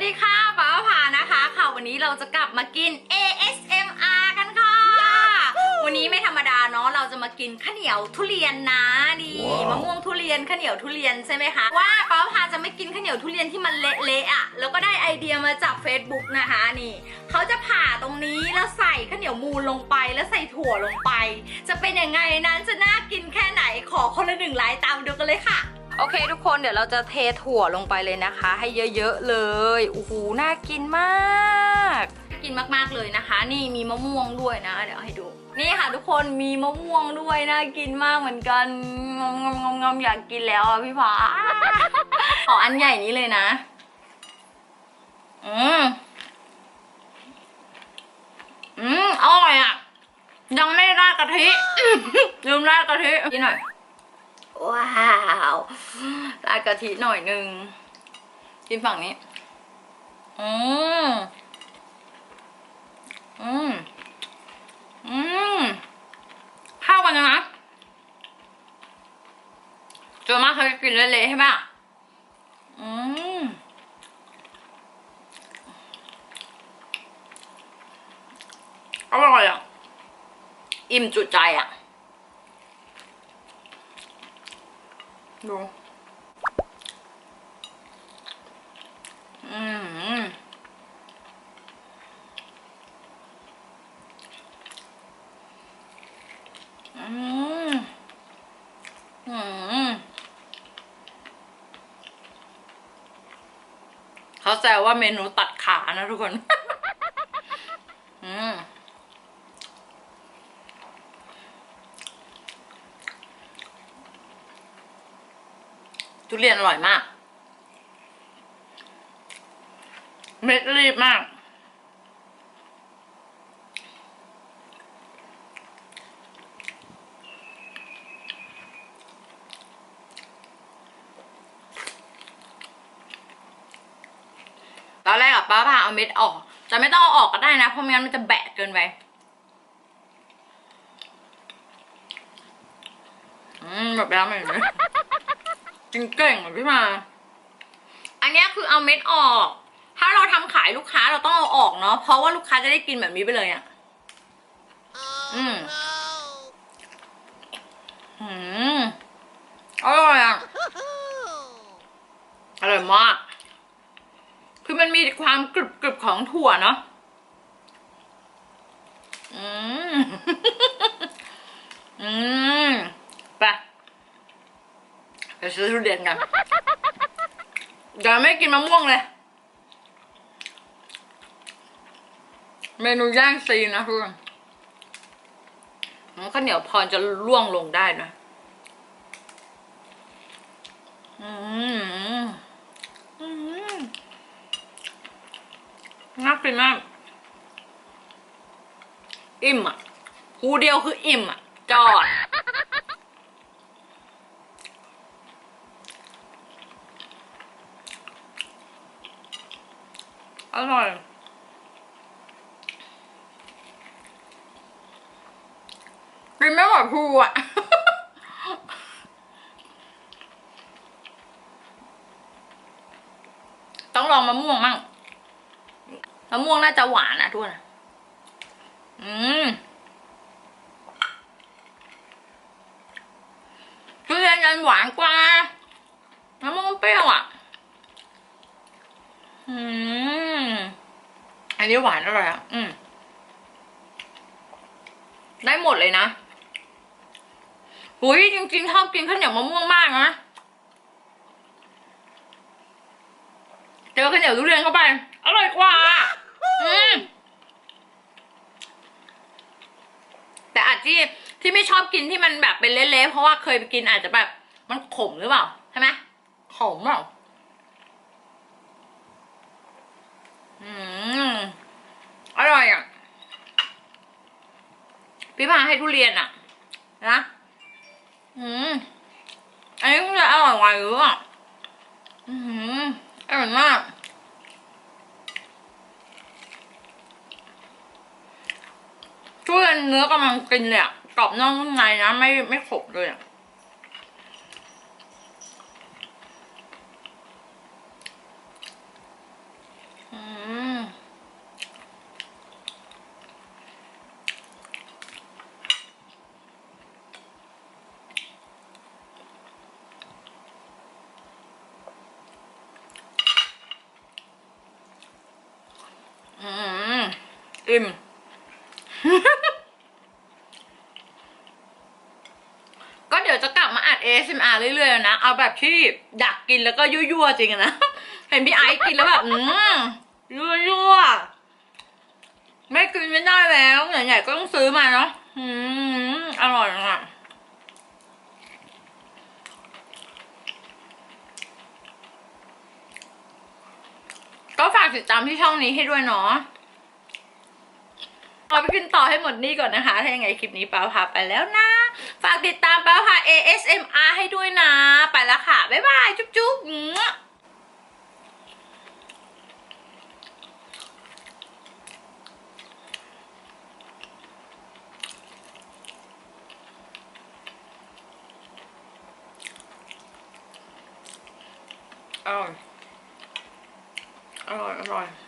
วัสดีค่ะป้าผานะคะค่ะวันนี้เราจะกลับมากิน ASMR กันค่ะ วันนี้ไม่ธรรมดาเนาะเราจะมากินข้าวเหนียวทุเรียนนะนี่ว้าวมะม่วงทุเรียนข้าวเหนียวทุเรียนใช่ไหมคะว่าป้าผาจะไม่กินข้าวเหนียวทุเรียนที่มันเละๆอะแล้วก็ได้ไอเดียมาจาก Facebook นะคะนี่เขาจะผ่าตรงนี้แล้วใส่ข้าวเหนียวมูนลงไปแล้วใส่ถั่วลงไป จะเป็นยังไงนั้นจะน่ากินแค่ไหนขอคนละหนึ่งไลค์ตามดูกันเลยค่ะ โอเคทุกคนเดี๋ยวเราจะเทถั่วลงไปเลยนะคะ ให้เยอะๆเลยโอ้โหน่ากินมากกินมากๆเลยนะคะ นี่มีมะม่วงด้วยนะ เดี๋ยวให้ดู นี่ค่ะทุกคนมีมะม่วงด้วยน่ากินมากเหมือนกันงอมงอมงอมงอมอยากกินแล้วอะพี่ผาขออันใหญ่นี้เลยนะ อืมอืมอร่อยอะยังไม่ราดกะทิลืมราดกะทิกินหน่อย ว้าวราดกะทิหน่อยนึง กินฝั่งนี้ อืมอืมอืมข้ากันนะจนมากเคยกินเละๆใช่ปะอืมอร่อยอะ อิ่มจุใจอะ ดูอืมอืมอืมเขาแซวว่าเมนูตัดขานะทุกคน อืม ทุเรียนอร่อยมาก เม็ดรีบมาก ตอนแรกอะป้าพาเอาเม็ดออก แต่ไม่ต้องเอาออกก็ได้นะ เพราะไม่งั้นมันจะแบะเกินไปอืมแบบแล้วไม่เห็นไหมจริงเก่งอะพี่มา อันเนี้ยคือเอาเม็ดออก ถ้าเราทำขายลูกค้าเราต้องเอาออกเนาะ เพราะว่าลูกค้าจะได้กินแบบนี้ไปเลยอะ อืมอืมอร่อยอะ อร่อยมาก คือมันมีความกรึบกรึบๆของถั่วเนาะ อืม อืมไป ไปซื้อทุเรียนกันเดี๋ยวไม่กินมะม่วงเลย เมนูย่างซีนนะทุกคนข้าวเหนียวพอจะล่วงลงได้นะน่ากินมาก อิ่มอะคูเดียวคืออิ่มอะ จอด อร่อย กินไม่หมดภูอะ ต้องลองมะม่วงมั่งมะม่วงน่าจะหวานนะทุกคนอืมทุเรียนยันหวานกว่ามะม่วงเปรี้ยวอะ อืม อันนี้หวานอร่อยอะ อืม ได้หมดเลยนะหุยจริงๆชอบกินข้าวเหนียวมะม่วงมากนะเจอข้าวเหนียวทุเรียนเข้าไป อร่อยกว่า อืม แต่อาจที่ที่ไม่ชอบกินที่มันแบบเป็นเละๆเพราะว่าเคยไปกินอาจจะแบบ มันขมหรือเปล่า ใช่ไหมขมเปล่า อืมอร่อยอะ พี่พาให้ทุเรียนอะ นะ อืมอันนี้จะอร่อยกว่าอยู่อะ อืมอร่อยมากทุเรียนเนื้อกำลังกินเลยอะกรอบนอกนุ่มในนะ ไม่ไม่ขบเลยอะ อ อืมอืม อิ่มก็เดี๋ยวจะกลับมาอัด ASMR เรื่อยๆนะ เอาแบบที่อยากกินแล้วก็ยั่วๆจริงนะ เห็นพี่ไอซ์กินแล้วแบบ อืมยั่วๆ ไม่กินไม่ได้แล้วใหญ่ๆก็ต้องซื้อมาเนาะอืมอร่อยอะก็ฝากติดตามที่ช่องนี้ให้ด้วยเนาะ เอาไปกินต่อให้หมดนี่ก่อนนะคะ ถ้ายังไงคลิปนี้ป้าพาไปแล้วนะ ฝากติดตามป้าพา ASMR ให้ด้วยนะ ไปแล้วค่ะ บ๊ายบาย จุ๊บจุ๊บอร่อย อร่อย อร่อย